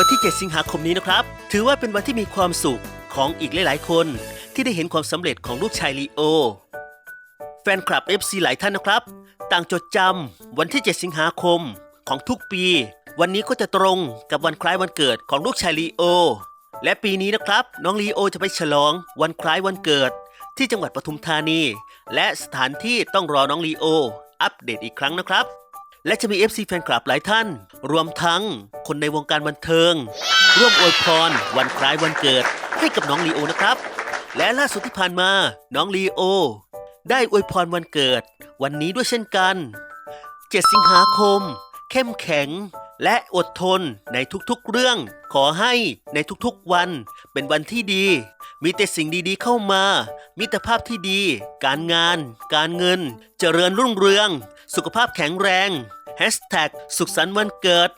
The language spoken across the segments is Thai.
วันที่ 7 สิงหาคมนี้นะครับ ถือว่าเป็นวันที่มีความสุขของอีกหลาย ๆ คน ที่ได้เห็นความสำเร็จของลูกชายลีโอ แฟนคลับ FC หลายท่านนะครับ ต่างจดจำวันที่ 7 สิงหาคมของทุกปี วันนี้ก็จะตรงกับวันคล้ายวันเกิดของลูกชายลีโอ และปีนี้นะครับ น้องลีโอจะไปฉลองวันคล้ายวันเกิด ที่จังหวัดปทุมธานี และสถานที่ต้องรอน้องลีโอ อัปเดตอีกครั้งนะครับ และจะมี FC แฟนคลับหลายท่าน รวมทั้งคนในวงการบันเทิง ร่วมอวยพร วันคล้ายวันเกิด ให้กับน้องลีโอนะครับ และล่าสุดที่ผ่านมาน้องลีโอ ได้อวยพรวันเกิด วันนี้ด้วยเช่นกัน 7 สิงหาคม เข้มแข็ง และอดทนในทุกๆเรื่อง ขอให้ในทุกๆวัน เป็นวันที่ดี มีแต่สิ่งดีๆเข้ามา มิตรภาพที่ดี การงาน การเงิน เจริญรุ่งเรือง สุขภาพแข็งแรงแฮชแท็กสุขสันต์วันเกิด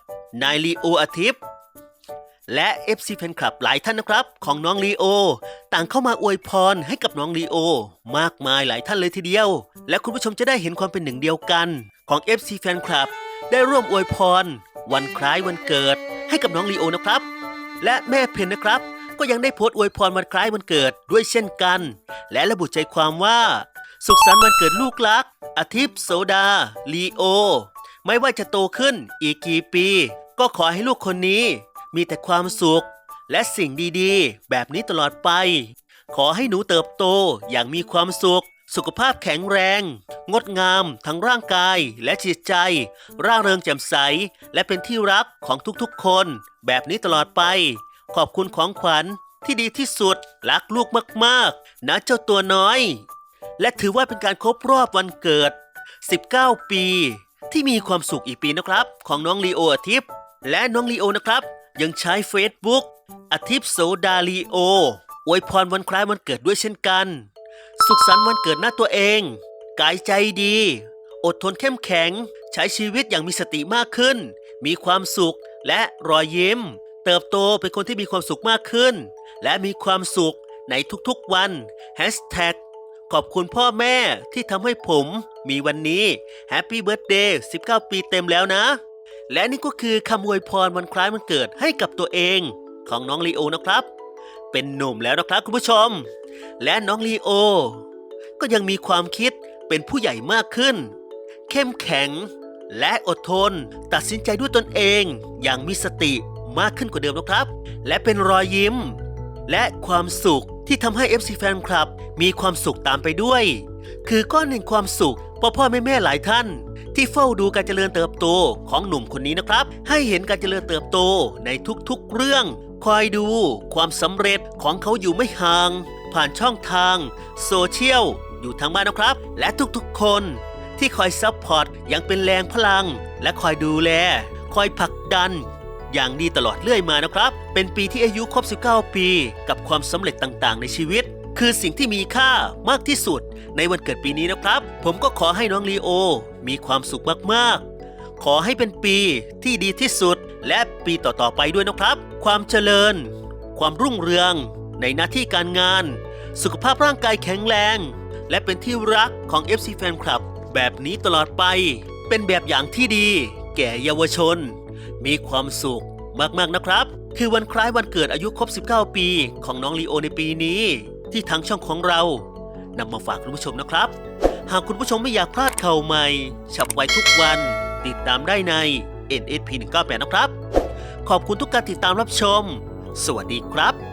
นายลีโออาทิตย์และ FC แฟนคลับหลายท่านนะครับ ของน้องลีโอ ต่างเข้ามาอวยพรให้กับน้องลีโอ มากมายหลายท่านเลยทีเดียว และคุณผู้ชมจะได้เห็นความเป็นหนึ่งเดียวกัน ของ FC แฟนคลับ ได้ร่วมอวยพร วันคล้ายวันเกิด ให้กับน้องลีโอนะครับ และแม่เพนนะครับ ก็ยังได้โพสต์อวยพรวันคล้ายวันเกิดด้วยเช่นกัน และระบุใจความว่า สุขสันต์วันเกิดลูกรัก อาทิตย์โสดา ลีโอ ไม่ว่าจะโตขึ้นอีกกี่ปี ก็ขอให้ลูกคนนี้ มีแต่ความสุข และสิ่งดีๆ แบบนี้ตลอดไป ขอให้หนูเติบโตอย่างมีความสุข สุขภาพแข็งแรง งดงาม ทั้งร่างกายและจิตใจ ร่าเริงแจ่มใส และเป็นที่รักของทุกๆคน แบบนี้ตลอดไป ขอบคุณของขวัญที่ดีที่สุดรักลูกมากๆ นะเจ้าตัวน้อย และถือว่าเป็นการครบรอบวันเกิด 19 ปี ที่มีความสุขอีกปีนะครับ ของน้องลีโออาทิตย์และน้องลีโอนะครับ ยังใช้ Facebook อาทิตย์โสดาลีโออวยพรวันคล้ายวันเกิดด้วยเช่นกัน สุขสันต์วันเกิดหน้าตัวเอง กายใจดี อดทนเข้มแข็ง ใช้ชีวิตอย่างมีสติมากขึ้น มีความสุขและรอยยิ้ม เติบโตเป็นคนที่มีความสุขมากขึ้น และมีความสุขในทุกๆวัน ขอบคุณพ่อแม่ที่ทำให้ผมมีวันนี้ Happy Birthday 19 ปีเต็มแล้วนะ และนี่ก็คือคำอวยพรวันคล้ายวันเกิดให้กับตัวเองของน้องลีโอนะครับ เป็นหนุ่มแล้วนะครับคุณผู้ชม และน้องลีโอ ก็ยังมีความคิดเป็นผู้ใหญ่มากขึ้น เข้มแข็ง และอดทน ตัดสินใจด้วยตนเองอย่างมีสติมากขึ้นกว่าเดิมนะครับ และเป็นรอยยิ้ม และความสุข ที่ทำให้ FC แฟนคลับมีความสุขตามไปด้วย คือก้อนแห่งความสุขพ่อพ่อแม่แม่หลายท่าน ที่เฝ้าดูการเจริญเติบโตของหนุ่มคนนี้นะครับ ให้เห็นการเจริญเติบโตในทุกๆเรื่อง คอยดูความสำเร็จของเขาอยู่ไม่ห่าง ผ่านช่องทาง โซเชียลอยู่ทางบ้านนะครับ และทุกๆคนที่คอยซัพพอร์ตอย่างเป็นแรงพลัง และคอยดูแล คอยผลักดัน อย่างดีตลอดเรื่อยมานะครับ เป็นปีที่อายุครบ 19 ปี กับความสำเร็จต่างๆ ในชีวิต คือสิ่งที่มีค่ามากที่สุด ในวันเกิดปีนี้นะครับ ผมก็ขอให้น้องลีโอ มีความสุขมากๆ ขอให้เป็นปีที่ดีที่สุด และปีต่อๆไปด้วยนะครับ ความเจริญ ความรุ่งเรือง ในหน้าที่การงาน สุขภาพร่างกายแข็งแรง และเป็นที่รักของ FC Fan Club แบบนี้ตลอดไป เป็นแบบอย่างที่ดี แก่เยาวชน มีความสุขมากๆนะครับ คือวันคล้ายวันเกิดอายุครบ 19 ปี ของน้องลีโอในปีนี้ ที่ทางช่องของเรานำมาฝากคุณผู้ชมนะครับ หากคุณผู้ชมไม่อยากพลาดข่าวใหม่ฉับไวทุกวัน ติดตามได้ใน NSP 198 นะครับ ขอบคุณทุกการติดตามรับชม สวัสดีครับ